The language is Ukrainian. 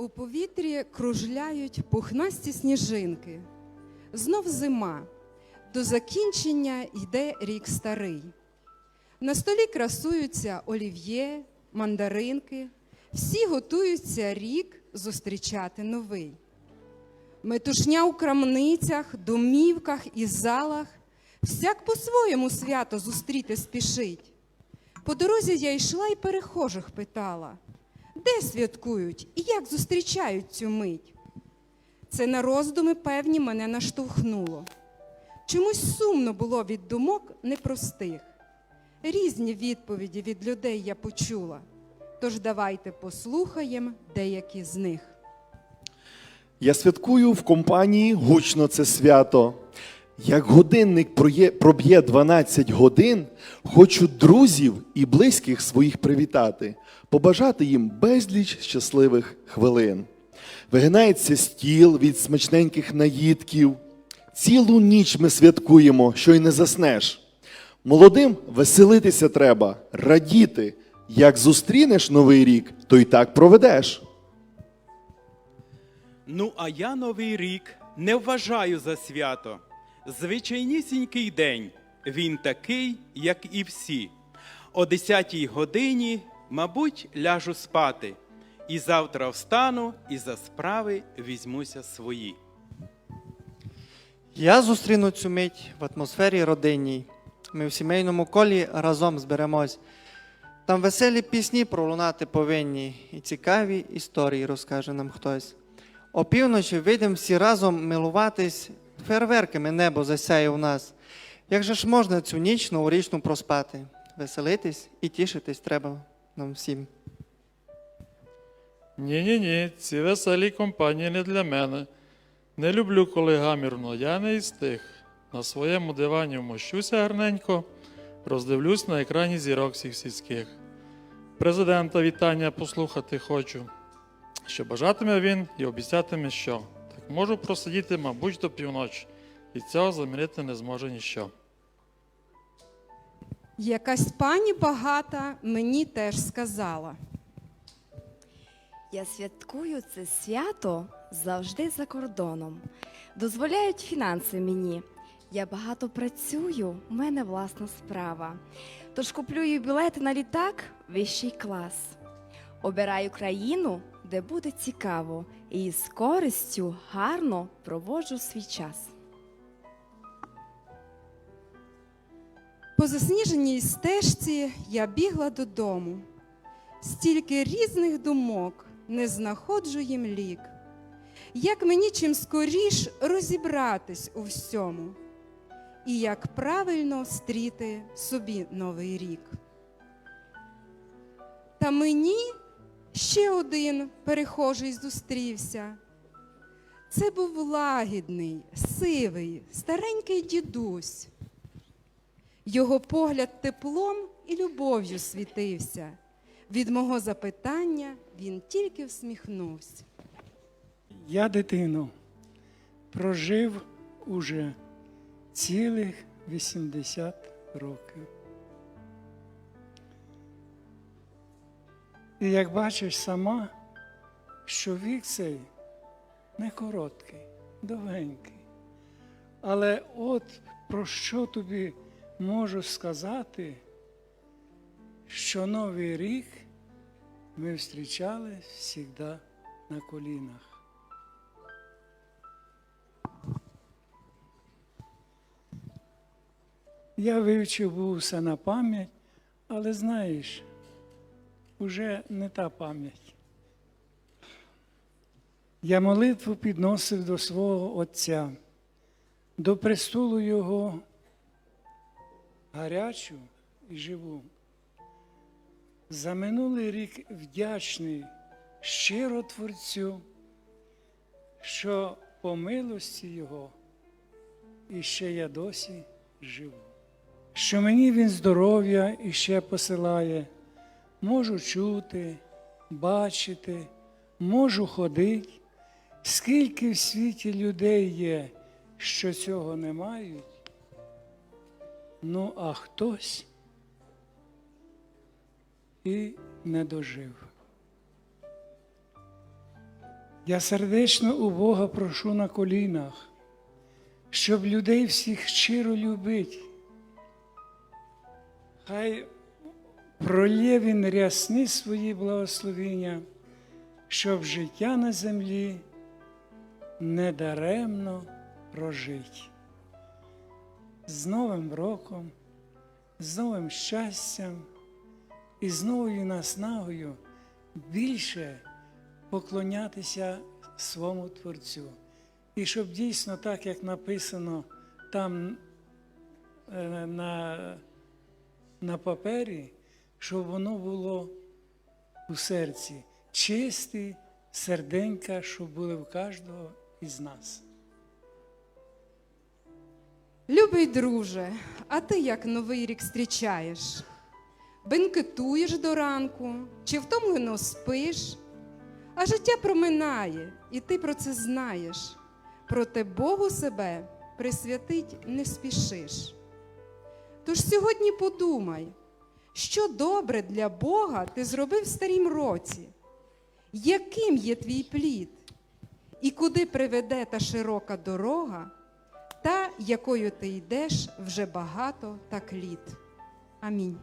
У повітрі кружляють пухнасті сніжинки. Знов зима. До закінчення йде рік старий. На столі красуються олів'є, мандаринки. Всі готуються рік зустрічати новий. Метушня у крамницях, домівках і залах всяк по-своєму свято зустріти спішить. По дорозі я йшла і перехожих питала, де святкують і як зустрічають цю мить. Це на роздуми певні мене наштовхнуло. Чомусь сумно було від думок непростих. Різні відповіді від людей я почула. Тож давайте послухаємо деякі з них. Я святкую в компанії гучно це свято. Як годинник проб'є 12 годин, хочу друзів і близьких своїх привітати, побажати їм безліч щасливих хвилин. Вигинається стіл від смачненьких наїдків. Цілу ніч ми святкуємо, що й не заснеш. Молодим веселитися треба, радіти. Як зустрінеш новий рік, то й так проведеш. Ну, а я новий рік не вважаю за свято. Звичайнісінький день. Він такий, як і всі. О 10 годині, мабуть, ляжу спати. І завтра встану і за справи візьмуся свої. Я зустріну цю мить в атмосфері родинній. Ми в сімейному колі разом зберемось. Там веселі пісні пролунати повинні, і цікаві історії розкаже нам хтось. Опівночі вийдемо всі разом милуватись, фейерверками небо засяє у нас. Як же ж можна цю ніч новорічну проспати? Веселитись і тішитись треба нам всім. Ні, ні, ні, ці веселі компанії не для мене. Не люблю, коли гамірно. Я не із тих. На своєму дивані вмощуся гарненько, роздивлюсь на екрані зірок всіх сільських. Президента вітання послухати хочу. Що бажатиме він і обіцятиме що. Можу просидіти, мабуть, до півночі, і цього замінити не зможе ніщо. Якась пані багата мені теж сказала. Я святкую це свято завжди за кордоном. Дозволяють фінанси мені. Я багато працюю, в мене власна справа. Тож куплюю білети на літак вищий клас. Обираю країну, де буде цікаво, і з користю гарно проводжу свій час. По засніженій стежці я бігла додому. Стільки різних думок не знаходжу їм лік. Як мені чим скоріш розібратись у всьому, і як правильно стріти собі новий рік. Та мені ще один перехожий зустрівся. Це був лагідний, сивий, старенький дідусь. Його погляд теплом і любов'ю світився. Від мого запитання він тільки всміхнувся. Я, дитино, прожив уже цілих 80 років. І як бачиш сама, що вік цей не короткий, довгенький. Але от про що тобі можу сказати, що Новий рік ми зустрічали завжди на колінах. Я вивчив був все на пам'ять, але знаєш, уже не та пам'ять. Я молитву підносив до свого Отця, до престолу Його гарячу і живу. За минулий рік вдячний щиро Творцю, що по милості Його і ще я досі живу. Що мені Він здоров'я і ще посилає, можу чути, бачити, можу ходити. Скільки в світі людей є, що цього не мають, ну а хтось і не дожив. Я сердечно у Бога прошу на колінах, щоб людей всіх щиро любить. Хай пролє він рясни свої благословіння, щоб життя на землі недаремно прожить. З Новим роком, з новим щастям і з новою наснагою більше поклонятися своєму Творцю. І щоб дійсно, так як написано там е, на, на папері, щоб воно було у серці чисті, серденька, щоб були в кожного із нас. Любий друже, а ти як новий рік зустрічаєш? Бенкетуєш до ранку чи втомлено спиш? А життя проминає, і ти про це знаєш. Проте Богу себе присвятить не спішиш. Тож сьогодні подумай, що добре для Бога ти зробив в старім році, яким є твій плід, і куди приведе та широка дорога, та якою ти йдеш вже багато так літ. Амінь.